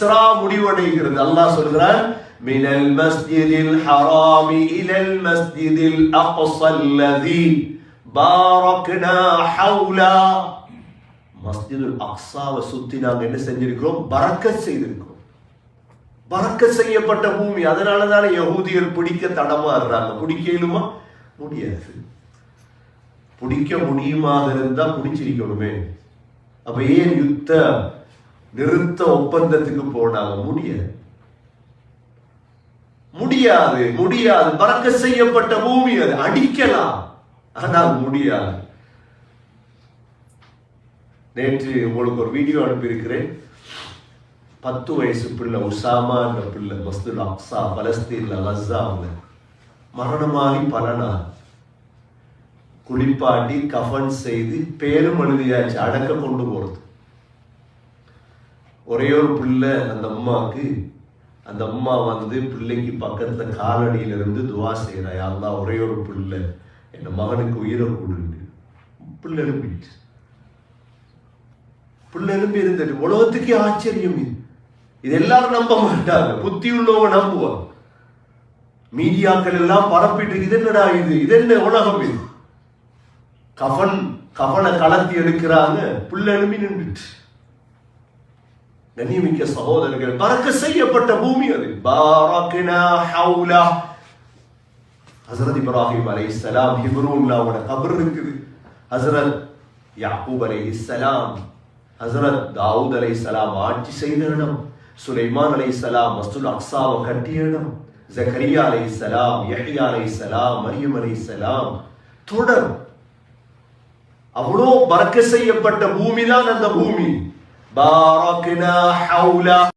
இஸ்ரா முடிவடைகிறது அல்லாஹ் சொல்கிறான் மினல் மஸ்ஜிதில் ஹராமி இலல் மஸ்ஜிதில் அக்ஸல்லதி பாரக்னா ஹவுலா மஸ்ஜிதுல் அக்ஸாவை சுத்தி நாங்க என்ன செஞ்சிருக்கிறோம்? பறக்க செய்திருக்கிறோம். பறக்க செய்யப்பட்ட பூமி. அதனால தானே பிடிக்க தடமாறுறாங்க. இருந்தாங்க இயலுமா? முடியாது. பிடிக்க முடியுமாக இருந்தா பிடிச்சிருக்கணுமே. அப்ப ஏன் யுத்த நிறுத்த ஒப்பந்தத்துக்கு போனாங்க முடிய முடியாது முடியாது பறக்க செய்யப்பட்ட பூமி அது. அடிக்கலாம் ஆனால் முடியாது. நேற்று உங்களுக்கு ஒரு வீடியோ அனுப்பியிருக்கிறேன். பத்து வயசு பிள்ளை உசாமா என்ற பிள்ளை மஸ்துல் அக்ஸா பலஸ்தீன்ல அவங்க. மரணமாகி பல நாள். குளிப்பாட்டி கஃபன் செய்து பேரும் எழுதியாச்சு அடக்க கொண்டு போறது. ஒரே ஒரு பிள்ளை அந்த அம்மாவுக்கு. அந்த அம்மா வந்து பிள்ளைக்கு பக்கத்தில் காலடியிலிருந்து துவா செய்யறா யாருந்தா ஒரே ஒரு பிள்ளை. என் மகனுக்கு உயிரை கொடுங்க பிள்ளை எழுப்பிட்டு பிள்ளை எழுப்பி இருந்தது உலகத்துக்கே ஆச்சரியம் இது. இது எல்லாரும் நம்ப மாட்டாங்க. புத்தி உள்ளவங்க நம்புவாங்க. மீடியாக்கள் எல்லாம் பரப்பிட்டு இது என்னடா இது? இது என்ன உலகம் இது? கஃன் கஃனை கலத்தி எடுக்கிறாங்க. புள்ள எழுப்பி நின்றுட்டு கண்ணியமிக்க சகோதரர்கள் பறக்க செய்யப்பட்ட பூமி அது. ஹசரத் இப்ராஹிம் அலை இஸ்லாம் ஹிப்ரூல்லாவோட கபர் இருக்குது. ஹசரத் யாக்கூப் அலைஹிஸ்ஸலாம் ஹசரத் தாவூத் அலைஹிஸ்ஸலாம் ஆட்சி செய்த இடம். சுலைமான் அலைஹிஸ்ஸலாம் மஸ்துல் அக்ஸாவை கட்டிய இடம். ஜக்கரியா அலை இஸ்லாம் யஹியா அலை இஸ்லாம் மரியம் அலைஹிஸ்ஸலாம் தொடர். அவ்வளோ பறக்க செய்யப்பட்ட பூமி தான் அந்த பூமி. باركنا حوله.